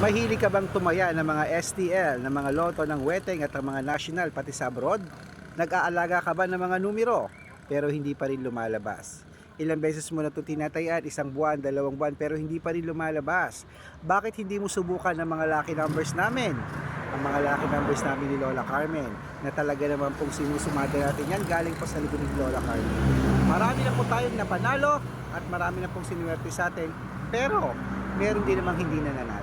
Mahilig ka bang tumaya ng mga STL, ng mga loto ng weteng at ang mga national pati sa abroad? Nag-aalaga ka ba ng mga numero pero hindi pa rin lumalabas? Ilang beses mo na ito tinatayan, isang buwan, dalawang buwan, pero hindi pa rin lumalabas. Bakit hindi mo subukan ng mga lucky numbers namin? Ang mga lucky numbers namin ni Lola Carmen, na talaga naman pong sinusumada natin yan, galing pa sa likod ni Lola Carmen. Marami na po tayong napanalo at marami na pong sinuwerte sa atin, pero meron din namang hindi na nanalo.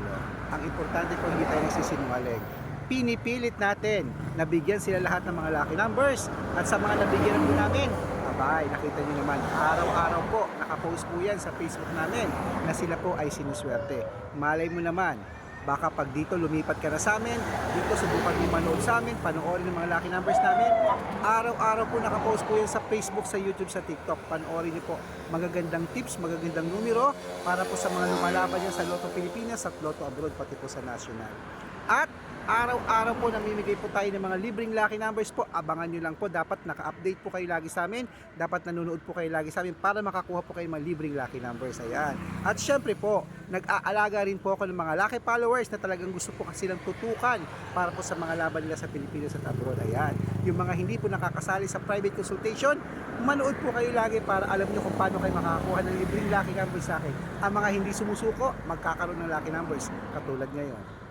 Ang importante po hindi tayo nagsisinungaling. Pinipilit natin na bigyan sila lahat ng mga lucky numbers at sa mga nabigyan po namin, abay, nakita niyo naman, araw-araw po, nakapost po yan sa Facebook namin na sila po ay sinuswerte. Malay mo naman, baka pag dito lumipat ka na sa amin, dito subukan mo manood sa amin, panoorin yung mga lucky numbers namin. Araw-araw po nakapost po yan sa Facebook, sa YouTube, sa TikTok. Panoorin niyo po magagandang tips, magagandang numero para po sa mga lumalaban yan sa Lotto Pilipinas at Lotto Abroad, pati po sa National. At araw-araw po namimigay po tayo ng mga libreng lucky numbers po. Abangan nyo lang po. Dapat naka-update po kayo lagi sa amin. Dapat nanonood po kayo lagi sa amin para makakuha po kayo ng mga libreng lucky numbers. Ayan. At syempre po, nag-aalaga rin po ako ng mga lucky followers na talagang gusto po kasi silang tutukan para po sa mga laban nila sa Pilipinas at abroad. Ayan. Yung mga hindi po nakakasali sa private consultation, manood po kayo lagi para alam nyo kung paano kayo makakakuha ng libreng lucky numbers sa akin. Ang mga hindi sumusuko, magkakaroon ng lucky numbers katulad ngayon.